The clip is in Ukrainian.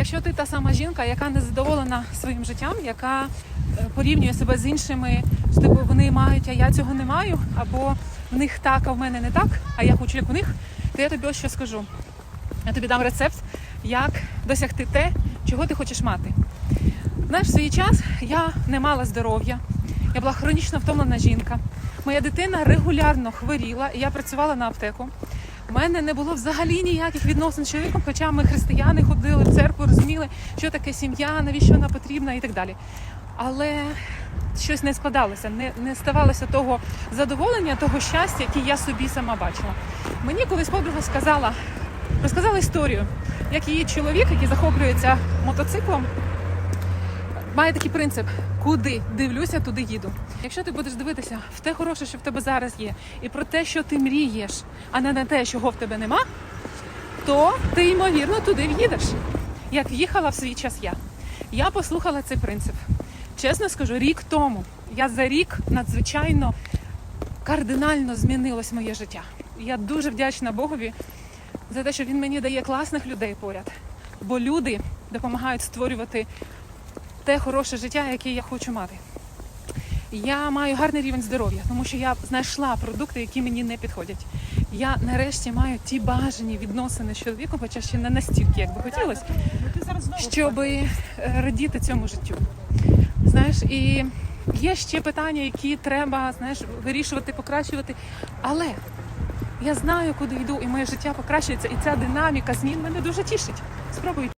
Якщо ти та сама жінка, яка не задоволена своїм життям, яка е, порівнює себе з іншими, що типу вони мають, а я цього не маю, або в них так, а в мене не так, а я хочу як у них, то я тобі ось що скажу. Я тобі дам рецепт, як досягти те, чого ти хочеш мати. Знаєш, в свій час я не мала здоров'я, я була хронічно втомлена жінка. Моя дитина регулярно хворіла, і я працювала на аптеку. У мене не було взагалі ніяких відносин з чоловіком, хоча ми християни ходили розуміли, що таке сім'я, навіщо вона потрібна і так далі. Але щось не складалося, не, не ставалося того задоволення, того щастя, яке я собі сама бачила. Мені колись подруга сказала, розказала історію, як її чоловік, який захоплюється мотоциклом, має такий принцип: куди дивлюся, туди їду. Якщо ти будеш дивитися в те хороше, що в тебе зараз є, і про те, що ти мрієш, а не на те, чого в тебе нема, то ти ймовірно туди в'їдеш. Як в'їхала в свій час я. Я послухала цей принцип. Чесно скажу, рік тому я за рік надзвичайно кардинально змінилось моє життя. Я дуже вдячна Богові за те, що він мені дає класних людей поряд. Бо люди допомагають створювати те хороше життя, яке я хочу мати. Я маю гарний рівень здоров'я, тому що я знайшла продукти, які мені не підходять. Я нарешті маю ті бажані відносини з чоловіком, хоча ще не настільки, як би хотілося, щоб е, радіти цьому життю. Знаєш, і є ще питання, які треба знаєш, вирішувати, покращувати. Але я знаю, куди йду, і моє життя покращується, і ця динаміка змін мене дуже тішить. Спробуй.